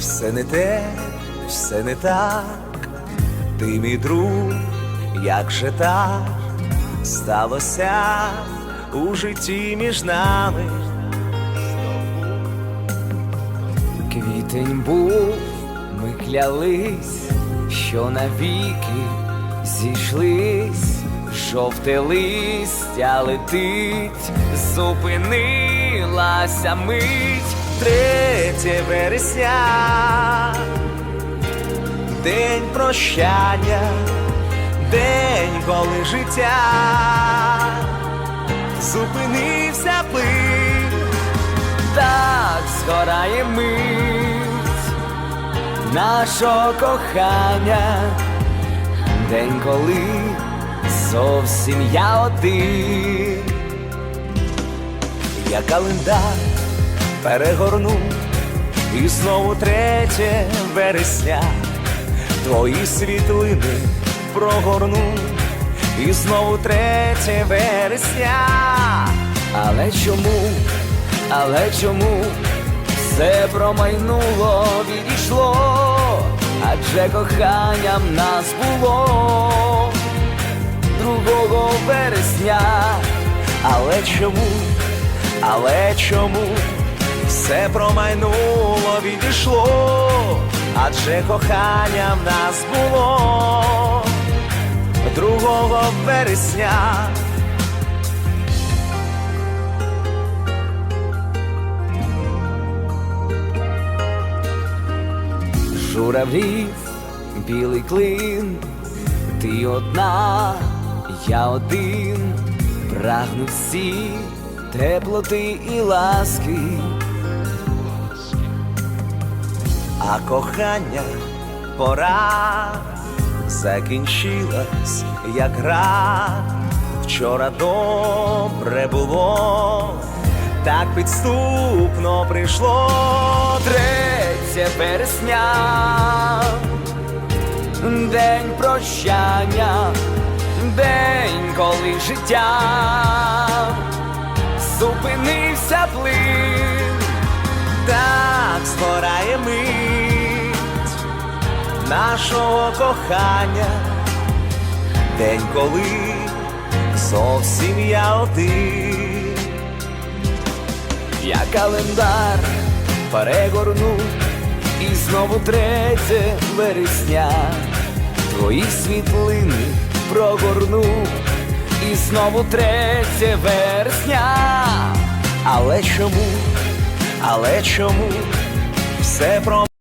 все не те, все не так, ти мій друг, як же так сталося у житті між нами. Квітень був, ми клялись, що навіки зійшлись, жовте листя летить, зупинилася мить, Третє вересня, день прощання, день, коли життя зупинився плин. так згорає мить нашого кохання, день, коли зовсім я один. Я календар перегорну і знову третє вересня, твої світлини прогорну, і знову третє вересня. Але чому, але чому? Все промайнуло, відійшло, адже коханням нас було. Другого вересня, Але чому, але чому все промайнуло, відійшло, адже кохання в нас було другого вересня. журавлів, білий клин, ти одна, я один, прагну всі теплоти і ласки. А кохання пора закінчилась, як гра. Вчора добре було, так підступно прийшло. Третє вересня, день прощання, день, коли життя зупинився плин. Так згорає мить нашого кохання, день, коли зовсім я один. Я календар перегорну і знову третє вересня, твої світлини прогорну, і знову третє вересня. Але чому, але чому все про